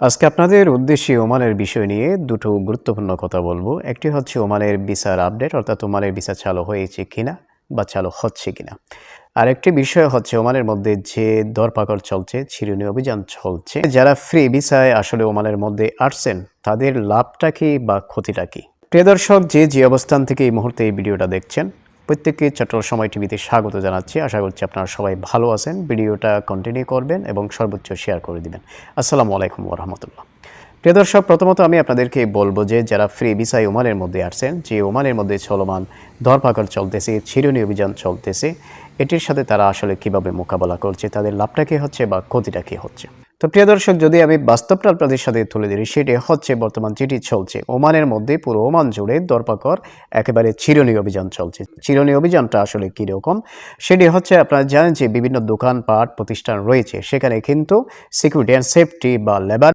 আজকে আপনাদের উদ্দেশ্যে ওমানের বিষয় নিয়ে দুটো গুরুত্বপূর্ণ কথা বলব। একটি হচ্ছে ওমানের ভিসার আপডেট, অর্থাৎ ওমানের ভিসা চালু হয়েছে কিনা বা চালু হচ্ছে কিনা। আরেকটি বিষয় হচ্ছে ওমানের মধ্যে যে দরপাকড় চলছে চিরুনি অভিযান চলছে, যারা ফ্রি ভিসায় আসলে ওমানের মধ্যে আসছেন, তাদের লাভটা কি বা ক্ষতিটা কি? প্রিয় দর্শক, যে যে অবস্থান থেকে এই মুহূর্তে এই ভিডিওটা দেখছেন প্রত্যেককে চট্টল সময় টিভিতে স্বাগত জানাচ্ছি। আশা করছি আপনারা সবাই ভালো আছেন। ভিডিওটা কন্টিনিউ করবেন এবং সর্বোচ্চ শেয়ার করে দিবেন। আসসালামু আলাইকুম ওরহমতুল্লাহ প্রিয় দর্শক, প্রথমত আমি আপনাদেরকে বলব যে, যারা ফ্রি ভিসায় ওমানের মধ্যে আসছেন, যে ওমানের মধ্যে চলমান ধরপাকড় চলতেছে ছিরুনি অভিযান চলতেছে, এটির সাথে তারা আসলে কীভাবে মোকাবেলা করছে, তাদের লাভটা কী হচ্ছে বা ক্ষতিটা কী হচ্ছে? তো প্রিয় দর্শক, যদি আমি বাস্তবটা আপনাদের সাথে তুলে ধরি, সেটি হচ্ছে বর্তমান যেটি চলছে। ওমানের মধ্যে পুরো ওমান জুড়ে দরপাকর একেবারে চিরনি অভিযান চলছে। চিরনি অভিযানটা আসলে কীরকম সেটি হচ্ছে আপনারা জানেন যে বিভিন্ন দোকানপাট, প্রতিষ্ঠান রয়েছে। সেখানে কিন্তু সিকিউরিটি অ্যান্ড সেফটি বা লেবার